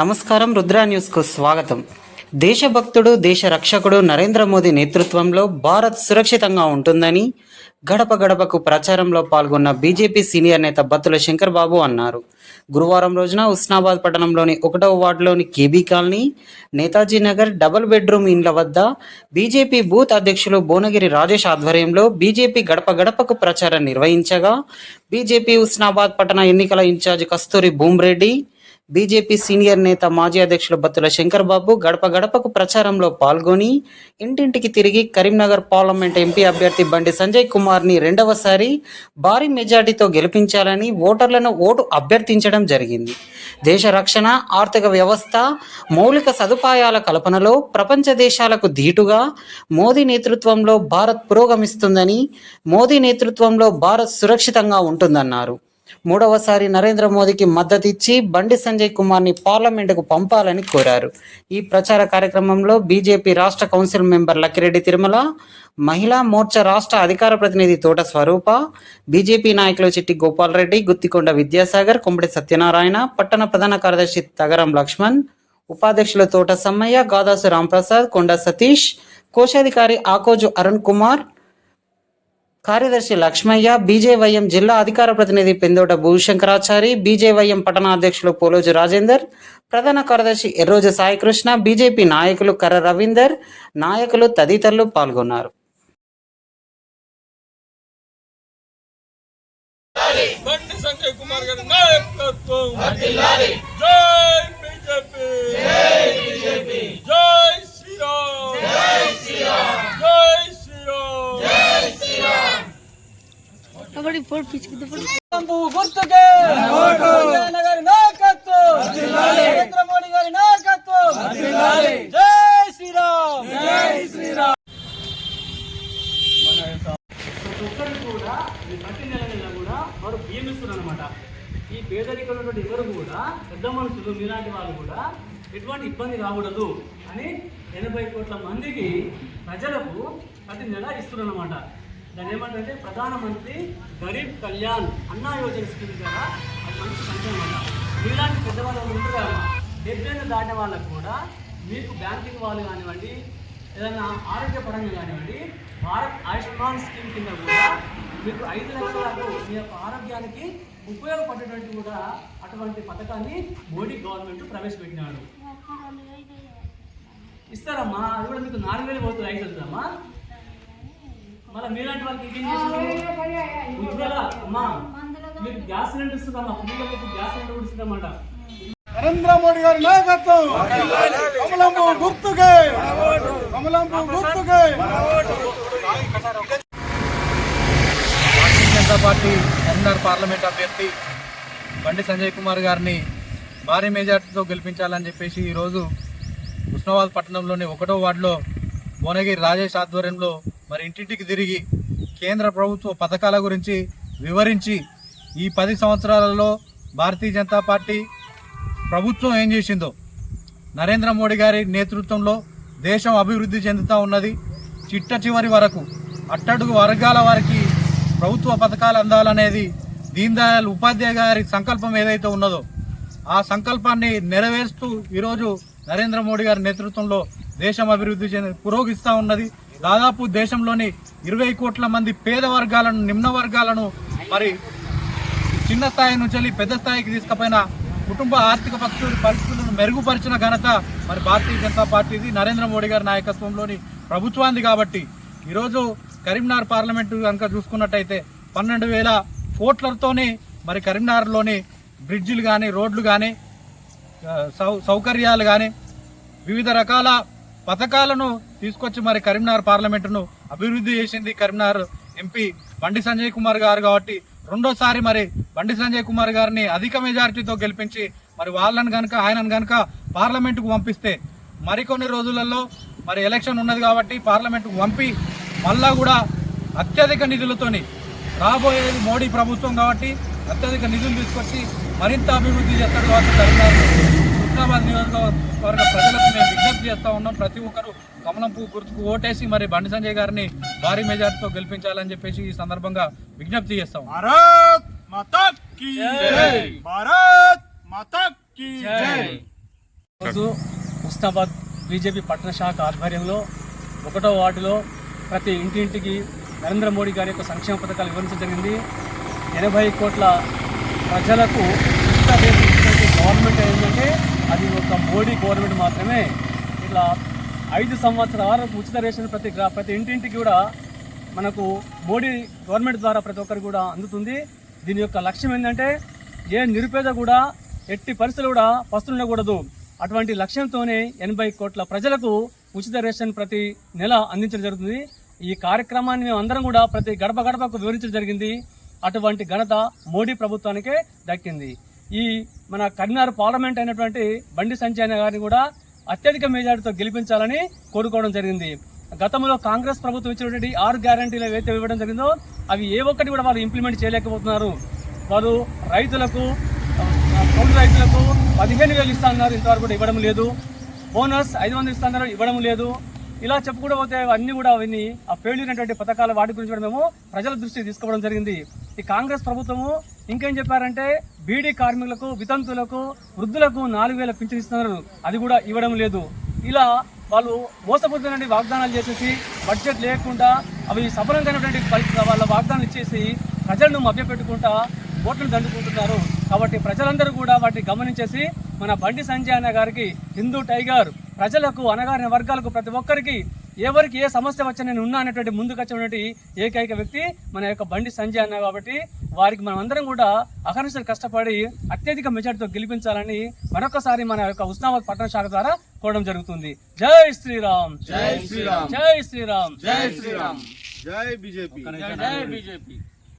నమస్కారం రుద్రా న్యూస్కు స్వాగతం. దేశభక్తుడు దేశ రక్షకుడు నరేంద్ర మోదీ నేతృత్వంలో భారత్ సురక్షితంగా ఉంటుందని గడప గడపకు ప్రచారంలో పాల్గొన్న బీజేపీ సీనియర్ నేత బత్తుల శంకర్ బాబు అన్నారు. గురువారం రోజున ఉస్నాబాద్ పట్టణంలోని ఒకటవ వార్డులోని KB colony Netaji Nagar double bedroom ఇండ్ల వద్ద బీజేపీ బూత్ అధ్యక్షులు భువనగిరి రాజేష్ ఆధ్వర్యంలో బీజేపీ గడప గడపకు ప్రచారం నిర్వహించగా బీజేపీ ఉస్నాబాద్ పట్టణ ఎన్నికల incharge Kasturi Bhumreddy BJP senior నేత మాజీ అధ్యక్షులు బత్తుల శంకర్ బాబు గడప గడపకు ప్రచారంలో పాల్గొని ఇంటింటికి తిరిగి కరీంనగర్ పార్లమెంట్ ఎంపీ అభ్యర్థి బండి సంజయ్ కుమార్ని రెండవసారి భారీ మెజార్టీతో గెలిపించాలని ఓటర్లను ఓటు అభ్యర్థించడం జరిగింది. దేశ రక్షణ ఆర్థిక వ్యవస్థ మౌలిక సదుపాయాల కల్పనలో ప్రపంచ దేశాలకు ధీటుగా మోదీ నేతృత్వంలో భారత్ పురోగమిస్తుందని మోదీ నేతృత్వంలో భారత్ సురక్షితంగా ఉంటుందన్నారు. మూడవసారి నరేంద్ర మోదీకి మద్దతిచ్చి బండి సంజయ్ కుమార్ని పార్లమెంటుకు పంపాలని కోరారు. ఈ ప్రచార కార్యక్రమంలో బీజేపీ రాష్ట్ర కౌన్సిల్ మెంబర్ లక్కిరెడ్డి తిరుమల మహిళా మోర్చా రాష్ట్ర అధికార ప్రతినిధి తోట స్వరూప బీజేపీ నాయకులు చిట్టి గోపాల్ రెడ్డి గుత్తికొండ విద్యాసాగర్ కొమ్మడి సత్యనారాయణ పట్టణ ప్రధాన కార్యదర్శి తగరం లక్ష్మణ్ ఉపాధ్యక్షుల తోట సమ్మయ్య గాదాసు రాంప్రసాద్ కొండ సతీష్ కోశాధికారి ఆకోజు అరుణ్ కుమార్ కార్యదర్శి లక్ష్మయ్య బీజేవైఎం జిల్లా అధికార ప్రతినిధి పెందోట భూశంకరాచారి బీజేవైఎం పట్టణ అధ్యక్షులు పోలోజు రాజేందర్ ప్రధాన కార్యదర్శి ఎర్రోజు సాయికృష్ణ బీజేపీ నాయకులు కర్ర రవీందర్ నాయకులు తదితరులు పాల్గొన్నారు. బండి సంజయ్ కుమార్ గారి నాయకత్వం. జై బీజేపీ జై శ్రీరామ్ జై శ్రీరామ్ పొడు పిచ్చుకుంటూ గుర్తుకే గారి గారి నాయకత్వం కూడా ఈ ప్రతి నెల నెల వారు బియ్యం ఇస్తున్నారనమాట ఈ పేదరికం ఉన్నటువంటి ఎవరు కూడా పెద్ద మనుషులు మీలాంటి వాళ్ళు కూడా ఎటువంటి ఇబ్బంది రాకూడదు అని ఎనభై కోట్ల మందికి ప్రజలకు ప్రతి నెల ఇస్తున్నారన్నమాట. దాని ఏమంటే ప్రధానమంత్రి గరీబ్ కళ్యాణ్ అన్నా యోజన స్కీమ్ ద్వారా అది మంచి సంఖ్య అనమాట మీలాంటి పెద్దవాళ్ళు ఉంటారు కదా డెబ్బై ఏళ్ళు దాటిన వాళ్ళకు కూడా మీకు బ్యాంకింగ్ వాళ్ళు కానివ్వండి ఏదైనా ఆరోగ్యపరంగా కానివ్వండి భారత్ ఆయుష్మాన్ స్కీమ్ కింద కూడా మీకు ఐదు లక్షలకు మీ యొక్క ఆరోగ్యానికి ఉపయోగపడేటువంటి కూడా అటువంటి పథకాన్ని మోడీ గవర్నమెంట్ ప్రవేశపెట్టినాడు. ఇస్తారమ్మా అది కూడా మీకు నాలుగు వేలు పోతుంది ఐదు వెళ్తామా మళ్ళీ మీలాంటి వాళ్ళకి చేస్తున్నారు ఉజ్వల అమ్మా మీకు గ్యాస్ సిలిండర్ ఇస్తుందమ్మా గ్యాస్ సిలిండర్ కూడా ఇస్తుందన్నమాట నరేంద్ర మోడీ గారి నాయకత్వం కమలంబు గుర్తుకే. కమలంబు గుర్తుకే. భారతీయ జనతా పార్టీ కరీంనగర్ పార్లమెంట్ అభ్యర్థి బండి సంజయ్ కుమార్ గారిని భారీ మెజార్టీతో గెలిపించాలని చెప్పేసి ఈరోజు ఉస్నాబాద్ పట్టణంలోని ఒకటో వార్డులో భువనగిరి రాజేష్ ఆధ్వర్యంలో మరి ఇంటింటికి తిరిగి కేంద్ర ప్రభుత్వ పథకాల గురించి వివరించి ఈ పది సంవత్సరాలలో భారతీయ జనతా పార్టీ ప్రభుత్వం ఏం చేసిందో నరేంద్ర మోడీ గారి నేతృత్వంలో దేశం అభివృద్ధి చెందుతూ ఉన్నది. చిట్ట చివరి వరకు అట్టడుగు వర్గాల వారికి ప్రభుత్వ పథకాలు అందాలనేది దీన్ దయాళ్ ఉపాధ్యాయ గారి సంకల్పం ఏదైతే ఉన్నదో ఆ సంకల్పాన్ని నెరవేరుస్తూ ఈరోజు నరేంద్ర మోడీ గారి నేతృత్వంలో దేశం అభివృద్ధి చెంది పురోగిస్తూ ఉన్నది. దాదాపు దేశంలోని ఇరవై కోట్ల మంది పేద వర్గాలను నిమ్న వర్గాలను మరి చిన్న స్థాయి నుంచి వెళ్ళి పెద్ద స్థాయికి తీసుకుపోయిన కుటుంబ ఆర్థిక పరిస్థితులు పరిస్థితులను మెరుగుపరిచిన ఘనత మరి భారతీయ జనతా పార్టీది నరేంద్ర మోడీ గారి నాయకత్వంలోని ప్రభుత్వాన్ని కాబట్టి ఈరోజు కరీంనగర్ పార్లమెంటు కనుక చూసుకున్నట్టయితే పన్నెండు వేల కోట్లతోనే మరి కరీంనగర్లోని బ్రిడ్జిలు కానీ రోడ్లు కానీ సౌ సౌకర్యాలు కానీ వివిధ రకాల పథకాలను తీసుకొచ్చి మరి కరీంనగర్ పార్లమెంటును అభివృద్ధి చేసింది కరీంనగర్ ఎంపీ బండి సంజయ్ కుమార్ గారు కాబట్టి రెండోసారి మరి బండి సంజయ్ కుమార్ గారిని అధిక మెజారిటీతో గెలిపించి మరి వాళ్ళని కనుక ఆయనను కనుక పార్లమెంటుకు పంపిస్తే మరికొన్ని రోజులలో మరి ఎలక్షన్ ఉన్నది కాబట్టి పార్లమెంటుకు పంపి మళ్ళా కూడా అత్యధిక నిధులతోని రాబోయేది మోడీ ప్రభుత్వం కాబట్టి అత్యధిక నిధులు తీసుకొచ్చి మరింత అభివృద్ధి చేస్తారు కాబట్టి కరీంనగర్. హుస్నాబాద్ నియోజకవర్గ ప్రజలకు మేము విజ్ఞప్తి చేస్తూ ఉన్నాం. ప్రతి ఒక్కరు కమలం పువ్వు గుర్తుకు ఓటేసి మరి బండి సంజయ్ గారిని భారీ మెజార్టీతో గెలిపించాలని చెప్పేసి ఈ సందర్భంగా విజ్ఞప్తి చేస్తాం. భారత్ మాతా కీ జై. భారత్ మాతా కీ జై. జై! రోజు ఉస్నాబాద్ బీజేపీ పట్టణ శాఖ ఆధ్వర్యంలో ఒకటో వార్డులో ప్రతి ఇంటింటికి నరేంద్ర మోడీ గారి యొక్క సంక్షేమ పథకాలు వివరించడం జరిగింది. ఎనభై కోట్ల ప్రజలకు ఉచిత గవర్నమెంట్ ఏంటంటే అది ఒక మోడీ గవర్నమెంట్ మాత్రమే. ఇట్లా ఐదు సంవత్సరాలకు ఉచిత రేషన్ ప్రతి గ్రా- ప్రతి ఇంటింటికి కూడా మనకు మోడీ గవర్నమెంట్ ద్వారా ప్రతి ఒక్కరికి కూడా అందుతుంది. దీని యొక్క లక్ష్యం ఏంటంటే ఏ నిరుపేద కూడా ఎట్టి పరిస్థితులు కూడా పస్తులు ఉండకూడదు. అటువంటి లక్ష్యంతోనే ఎనభై కోట్ల ప్రజలకు ఉచిత రేషన్ ప్రతి నెల అందించడం జరుగుతుంది. ఈ కార్యక్రమాన్ని మేము అందరం కూడా ప్రతి గడప గడపకు వివరించడం జరిగింది. అటువంటి ఘనత మోడీ ప్రభుత్వానికే దక్కింది. ఈ మన కరీంనగర్ పార్లమెంట్ అయినటువంటి బండి సంజయ్ గారిని కూడా అత్యధిక మెజార్టీతో గెలిపించాలని కోరుకోవడం జరిగింది. గతంలో కాంగ్రెస్ ప్రభుత్వం ఇచ్చినటువంటి ఆరు గ్యారంటీలు ఏవైతే ఇవ్వడం జరిగిందో అవి ఏ ఒక్కటి కూడా వాళ్ళు ఇంప్లిమెంట్ చేయలేకపోతున్నారు. వారు రైతులకు కౌలు రైతులకు పదిహేను వేలు ఇస్తున్నారు ఇంతవరకు కూడా ఇవ్వడం లేదు. బోనస్ ఐదు వందలు ఇస్తున్నారు ఇవ్వడం లేదు. ఇలా చెప్పుకోకపోతే పోతే కూడా అవన్నీ ఆ ఫెయిల్యూర్ అయినటువంటి పథకాల వాటి గురించి కూడా మేము ప్రజల దృష్టికి తీసుకోవడం జరిగింది. ఈ కాంగ్రెస్ ప్రభుత్వము ఇంకేం చెప్పారంటే బీడీ కార్మికులకు వితంతులకు వృద్ధులకు నాలుగు వేల పింఛన్ ఇస్తున్నారు. అది కూడా ఇవ్వడం లేదు. ఇలా వాళ్ళు మోసపూరితమైన వాగ్దానాలు చేసేసి బడ్జెట్ లేకుండా అవి సఫలంగానటువంటి పరిస్థితి వాళ్ళ వాగ్దానాలు ఇచ్చేసి ప్రజలను మభ్యపెట్టుకుంటా ఓట్లు దండుకుంటున్నారు. కాబట్టి ప్రజలందరూ కూడా వాటిని గమనించేసి మన బండి సంజయ్ అన్న గారికి హిందూ టైగర్ ప్రజలకు అనగారిన వర్గాలకు ప్రతి ఒక్కరికి ఎవరికి ఏ సమస్య వచ్చా నేను ఉన్నా అనేటువంటి ముందుకు వచ్చినటువంటి ఏకైక వ్యక్తి మన యొక్క బండి సంజయ్ అన్న కాబట్టి వారికి మనం అందరం కూడా అహర్నిశలు కష్టపడి అత్యధిక మెజార్టీతో గెలిపించాలని మరొకసారి మన యొక్క ఉస్నాబాద్ పట్టణ శాఖ ద్వారా కోరడం జరుగుతుంది. జై శ్రీరామ్. జై శ్రీరామ్. జై శ్రీరామ్. జై శ్రీరామ్. జై బీజేపీ. జై బీజేపీ.